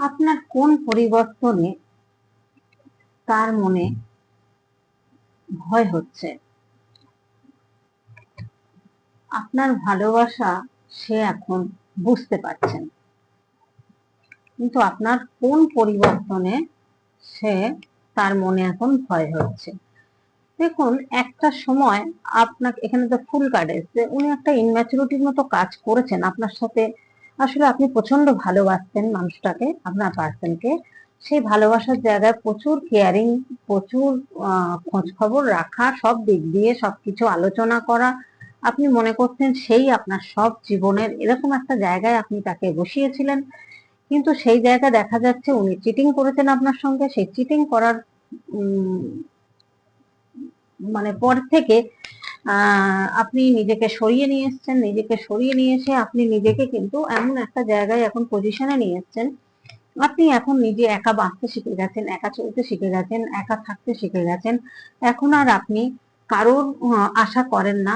আপনার কোন পরিবর্তনে তার মনে ভয় হচ্ছে? আপনার ভালোবাসা সে এখন বুঝতে পারছেন। কিন্তু আপনার কোন পরিবর্তনে সে তার মনে এখন ভয় হচ্ছে? দেখুন, একটা সময় আপনাকে, এখানে তো ফুল কার্ড এসছে, উনি একটা ইনম্যাচুরিটির মতো কাজ করেছেন, আপনার সাথে আসলে আপনি প্রচণ্ড ভালোবাসতেন মানুষটাকে, আপনার পার্সনকে সেই ভালোবাসার জায়গায় প্রচুর কেয়ারিং প্রচুর খোঁজ খবর রাখা, সব দিক দিয়ে সবকিছু আলোচনা করা। আপনি মনে করতেন সেই আপনার সব জীবনের এরকম একটা জায়গায় আপনি তাকে বসিয়েছিলেন। কিন্তু সেই জায়গা দেখা যাচ্ছে উনি চিটিং করেছেন আপনার সঙ্গে। সেই চিটিং করার মানে পর থেকে আপনি নিজেকে সরিয়ে নিয়ে এসছেন, নিজেকে সরিয়ে নিয়ে এসে আপনি নিজেকে কিন্তু এমন একটা জায়গায় এখন পজিশনে নিয়ে এসছেন। আপনি এখন নিজে একা বাঁচতে শিখে গেছেন, একা চলতে শিখে গেছেন, একা থাকতে শিখে গেছেন। এখন আর আপনি কারোর আশা করেন না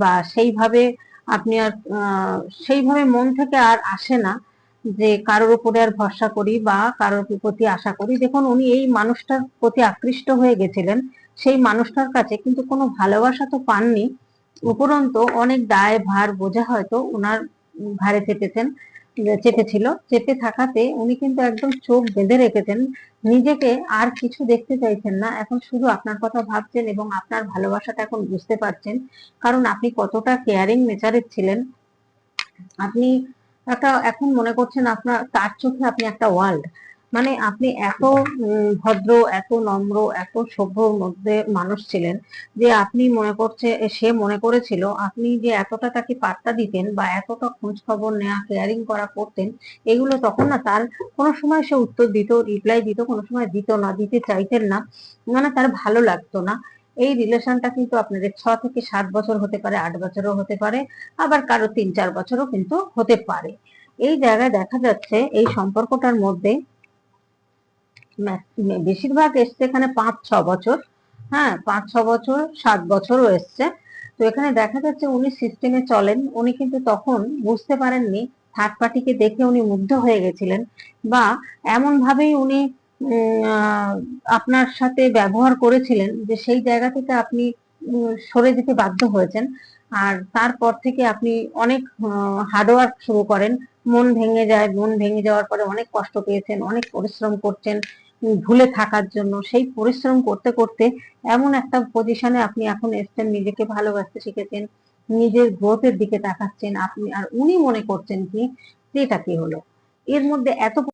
বা সেইভাবে আপনি আর সেইভাবে মন থেকে আর আসে না যে কারোর উপরে আর ভরসা করি বা কারোর প্রতি আশা করি। দেখুন, উনি এই মানুষটার প্রতি আকৃষ্ট হয়ে গেছিলেন। সেই মানুষটার কাছে কিন্তু কোনো ভালোবাসা তো পাননি। উপরন্ত অনেক দায়, ভার, বোঝা হয়তো ওনার ভারে চেপেছেন, চেপেছিল। চেপে থাকাতে উনি কিন্তু একদম চোখ বেঁধে রেখেছেন। নিজেকে আর কিছু দেখতে চাইছেন না। এখন শুধু আপনার কথা ভাবছেন এবং আপনার ভালোবাসাটা এখন বুঝতে পারছেন। কারণ আপনি কতটা কেয়ারিং নেচারের ছিলেন। আপনি একটা, এখন মনে করছেন আপনার, তার চোখে আপনি একটা ওয়ার্ল্ড মানে আপনি এত ভদ্র, এত নম্র, এত সভ্যর মধ্যে মানুষ ছিলেন যে আপনি মনে করছে, সে মনে করেছিল আপনি যে এতটা তাকে পাত্তা দিতেন বা এতটা খোঁজ খবর নেওয়া কেয়ারিং করা করতেন, এগুলো তখন না তার কোনো সময় সে উত্তর দিত রিপ্লাই দিত, কোনো সময় দিত না, দিতে চাইতেন না। মানে তার ভালো লাগতো না। এই রিলেশনটা কিন্তু আপনাদের ছ থেকে সাত বছর হতে পারে, আট বছরও হতে পারে, আবার কারও তিন, চার বছরও কিন্তু হতে পারে। এই জায়গায় দেখা যাচ্ছে এই সম্পর্কটার মধ্যে বেশিরভাগ এসছে এখানে পাঁচ, ছ বছর। হ্যাঁ পাঁচ, ছ বছর, সাত বছরও এসছে। তো এখানে দেখা যাচ্ছে উনি সিস্টেমে চলেন। উনি কিন্তু তখন বুঝতে পারেননি থার্ড পার্টিকে দেখে উনি মুগ্ধ হয়ে গেছিলেন বা এমন ভাবেই উনি আপনার সাথে ব্যবহার করেছিলেন যে সেই জায়গা থেকে আপনি সরে যেতে বাধ্য হয়েছেন। আর তারপর থেকে আপনি অনেক হার্ডওয়ার্ক শুরু করেন। মন ভেঙে যায়, মন ভেঙে যাওয়ার পরে অনেক কষ্ট পেয়েছেন, অনেক পরিশ্রম করছেন। ভুলে থাকার জন্য, সেই পরিশ্রম করতে করতে এমন একটা পজিশনে আপনি এখন এসছেন, নিজেকে ভালোবাসতে শিখেছেন, নিজের গ্রোথের দিকে তাকাচ্ছেন, আপনি, আর উনি মনে করছেন কি এটা কি হলো? এর মধ্যে এত